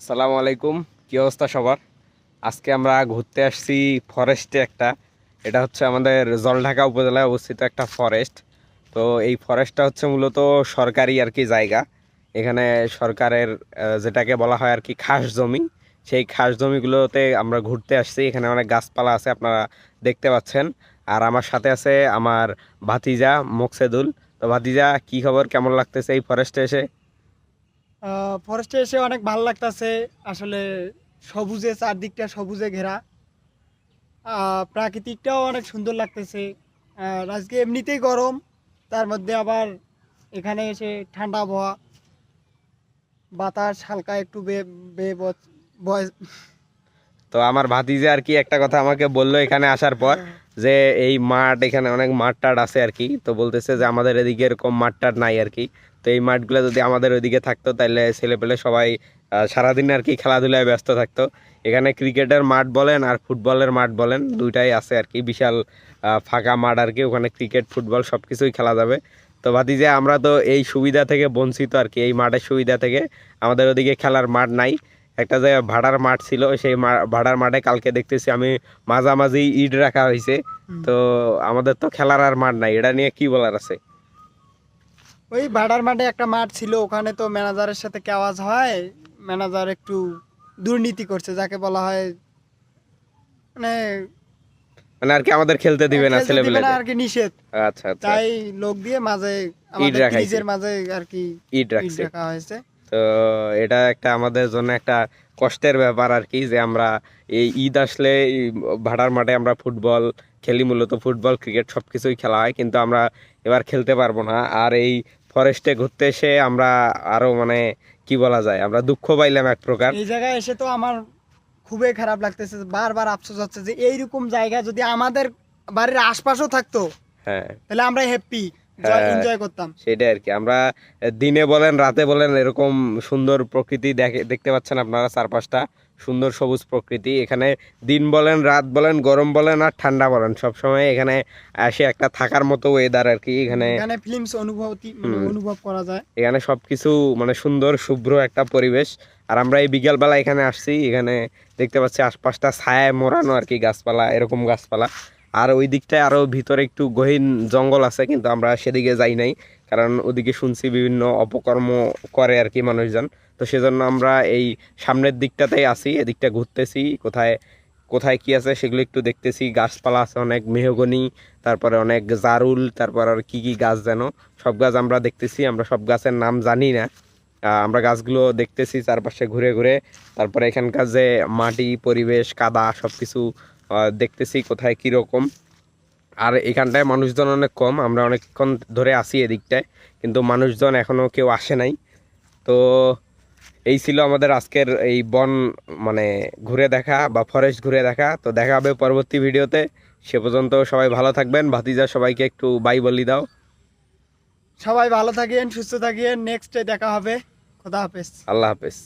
আসসালামু আলাইকুম। কি অবস্থা সবার? আজকে আমরা ঘুরতে আসছি ফরেস্টে একটা। এটা হচ্ছে আমাদের জলঢাকা উপজেলায় অবস্থিত একটা ফরেস্ট তো এই ফরেস্টটা হচ্ছে মূলত সরকারি আর কি জায়গা। এখানে সরকারের যেটাকে বলা হয় আর কি খাস জমি। সেই খাস জমিগুলোতে আমরা ঘুরতে আসছি। এখানে অনেক গাছপালা আছে, আপনারা দেখতে পাচ্ছেন। আর আমার সাথে আছে আমার ভাতিজা মোকসেদুল। তো ভাতিজা, কি খবর? কেমন লাগতেছে এই ফরেস্টে এসে? ফরেস্টে এসে অনেক ভালো লাগতেছে। আসলে সবুজে, চারদিকটা সবুজে ঘেরা। প্রাকৃতিকটাও অনেক সুন্দর লাগতেছে। আর আজকে এমনিতেই গরম, তার মধ্যে আবার এখানে এসে ঠান্ডা আবহাওয়া। বাতাস হালকা একটু বে বে বয়- তো আমার ভাতিজা আর কি একটা কথা আমাকে বলল এখানে আসার পর। যে এই মাঠ এখানে অনেক মাঠ টাট আছে আর কি। তো বলতেছে যে আমাদের এদিকে এরকম মাঠ টাট নাই আর কি। তো এই মাঠগুলো যদি আমাদের ওইদিকে থাকতো তাহলে ছেলেপেলে সবাই সারাদিন আর কি খেলাধুলায় ব্যস্ত থাকতো। এখানে ক্রিকেটের মাঠ বলেন আর ফুটবলের মাঠ বলেন, দুইটাই আছে আর কি। বিশাল ফাঁকা মাঠ আর কি, ওখানে ক্রিকেট, ফুটবল সব কিছুই খেলা যাবে। তো ভাতিজা, আমরা তো এই সুবিধা থেকে বঞ্চিত আর কি। এই মাঠের সুবিধা থেকে আমাদের ওদিকে খেলার মাঠ নাই। একটা যে ভাড়ার মাঠ ছিল সেই ভাড়ার মাঠে কালকে দেখতেছি আমি মাঝামাঝি ইট রাখা হয়েছে তো আমাদের তো খেলার আর মাঠ নাই এটা নিয়ে কি বলার আছে? ওই ভাড়ার মাঠে একটা মাঠ ছিল ওখানে তো ম্যানেজারের সাথে কেওয়াজ হয়? ম্যানেজার একটু দুর্নীতি করছে যাকে বলা হয় মানে মানে আর কি আমাদের খেলতে দিবে না ছেলে না আর কি নিষেধ। আচ্ছা আচ্ছা। তাই লোক দিয়ে মাঝে আমাদের। ফ্রিজের মাঝে আর কি ইট রাখা হয়েছে। তো এটা একটা আমাদের জন্য একটা কষ্টের ব্যাপার আর কি যে আমরা এই ঈদ আসলে ভাড়ার মাঠে আমরা ফুটবল খেলি মূলত ফুটবল ক্রিকেট সব কিছুই খেলা হয় কিন্তু আমরা এবার খেলতে পারব না। আর এই ফরেস্টে ঘুরতে এসে আমরা আরও মানে কি বলা যায় আমরা দুঃখ পাইলাম এক প্রকার। এই জায়গায় এসে তো আমার খুবই খারাপ লাগতেছে বারবার আফসোস হচ্ছে যে এইরকম জায়গা যদি আমাদের বাড়ির আশপাশেও থাকতো হ্যাঁ। তাহলে আমরা হ্যাপি হ্যাঁ। এনজয় করতাম। সেটাই আর কি। আমরা দিনে বলেন রাতে বলেন এরকম সুন্দর প্রকৃতি দেখে দেখতে পাচ্ছেন আপনারা চারপাশটা। সুন্দর সবুজ প্রকৃতি। এখানে দিন বলেন রাত বলেন গরম বলেন আর ঠান্ডা বলেন। সব সময় এখানে এসে একটা থাকার মতো ওয়েদার আর কি এখানে। এখানে ফিল্মস অনুভূতি মানে অনুভব করা যায়। এখানে সবকিছু মানে সুন্দর শুভ্র একটা পরিবেশ। আর আমরা এই বিকেলবেলা এখানে আসছি। এখানে দেখতে পাচ্ছি আশপাশটা ছায়ায় মোড়ানো আর কি গাছপালা এরকম গাছপালা। আর ওই দিকটায় আরও ভিতরে একটু গহীন জঙ্গল আছে, কিন্তু আমরা সেদিকে যাই নাই। কারণ ওদিকে শুনছি বিভিন্ন অপকর্ম করে আর কি মানুষজন। তো সেজন্য আমরা এই সামনের দিকটাতেই আছি, এদিকটা ঘুরতেছি, কোথায় কোথায় কি আছে সেগুলো একটু দেখতেছি। গাছপালা আছে অনেক, মেহগনি, তারপরে অনেক জারুল, তারপর আর কি কি গাছ যেন। সব গাছ আমরা দেখতেছি, আমরা সব গাছের নাম জানি না। আমরা গাছগুলো দেখতেছি চারপাশে ঘুরে ঘুরে। তারপরে এখানকার যে মাটি, পরিবেশ, কাদা সব কিছু দেখতেছি কোথায় কীরকম। আর এখানটায় মানুষজন অনেক কম আমরা অনেকক্ষণ ধরে আসি এদিকটায় কিন্তু মানুষজন এখনও কেউ আসে নাই। তো এই ছিল আমাদের আজকের এই বন মানে ঘুরে দেখা বা ফরেস্ট ঘুরে দেখা। তো দেখা হবে পরবর্তী ভিডিওতে। সে পর্যন্ত সবাই ভালো থাকবেন। ভাতিজা সবাইকে একটু বাই বলি দাও। সবাই ভালো থাকেন সুস্থ থাকেন। নেক্সটে দেখা হবে। খোদা হাফেজ। আল্লাহ হাফেজ।